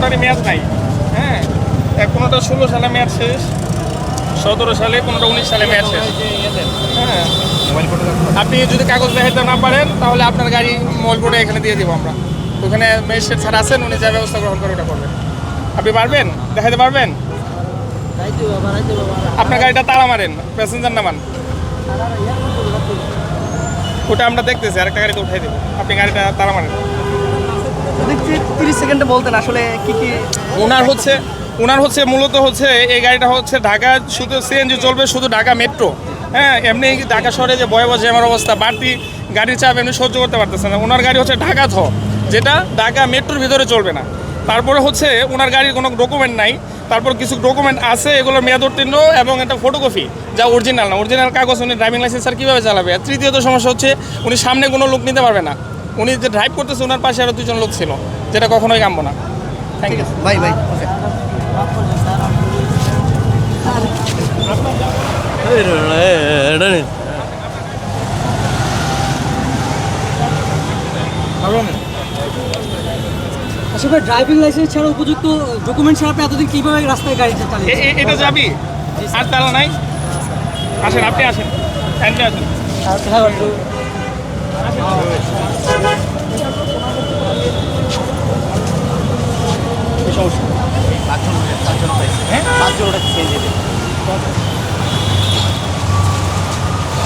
ওটারই মেয়াদ নাই। হ্যাঁ কোনোটা ষোলো সালে মেয়াদ শেষ, সতেরো সালে কোনোটা উনিশ সালে মেয়াদ শেষ। হ্যাঁ আপনি যদি কাগজ দেখাতে না পারেন, তাহলে আপনার গাড়ি মলবোর্ডে এখানে দিয়ে দিব আমরা। ওখানে ম্যাজিস্ট্রেট স্যার আছেন, উনি যা ব্যবস্থা গ্রহণ করে ওটা করবেন। আপনি পারবেন? দেখাতে পারবেন? আপনার গাড়িটা তালা মারেন প্যাসেঞ্জার নামান ওটা আমরা দেখতেছি, আরেকটা গাড়িতে উঠাই দেবো। আপনি গাড়িটা তালা মারেন। তিরিশ সেকেন্ডে বলতেন আসলে কি কি? ওনার হচ্ছে ওনার হচ্ছে মূলত হচ্ছে এই গাড়িটা হচ্ছে ঢাকা, শুধু সিএনজি চলবে, শুধু ঢাকা মেট্রো। হ্যাঁ এমনি ঢাকা শহরে যে ভয়াবহ জ্যামের অবস্থা, বাড়তি গাড়ির চাপ এমনি সহ্য করতে পারতেছে না। ওনার গাড়ি হচ্ছে ঢাকা থ যেটা ঢাকা মেট্রোর ভিতরে চলবে না। তারপরে হচ্ছে ওনার গাড়ির কোনো ডকুমেন্ট নাই। তারপর কিছু ডকুমেন্ট আছে, এগুলো মেয়াদ উত্তীর্ণ এবং একটা ফটোকপি যা অরিজিনাল না। অরিজিনাল কাগজ উনি ড্রাইভিং লাইসেন্স আর কীভাবে চালাবে? তৃতীয়ত সমস্যা হচ্ছে, উনি সামনে কোনো লোক নিতে পারবে না। উনি যে ড্রাইভ করতেছে ওনার পাশে আরও দুজন লোক ছিল যেটা কখনোই কামবো না। থ্যাংক ইউ ভাই ভাই আসলে ড্রাইভিং লাইসেন্স ছাড়া উপযুক্ত ডকুমেন্ট ছাড়া আপনি এতদিন কীভাবে রাস্তায় গাড়ি এটা যাবি? আর তালা নাই? আসেন আপনি আসেন। আসেন। चार्ज और एक्सचेंज है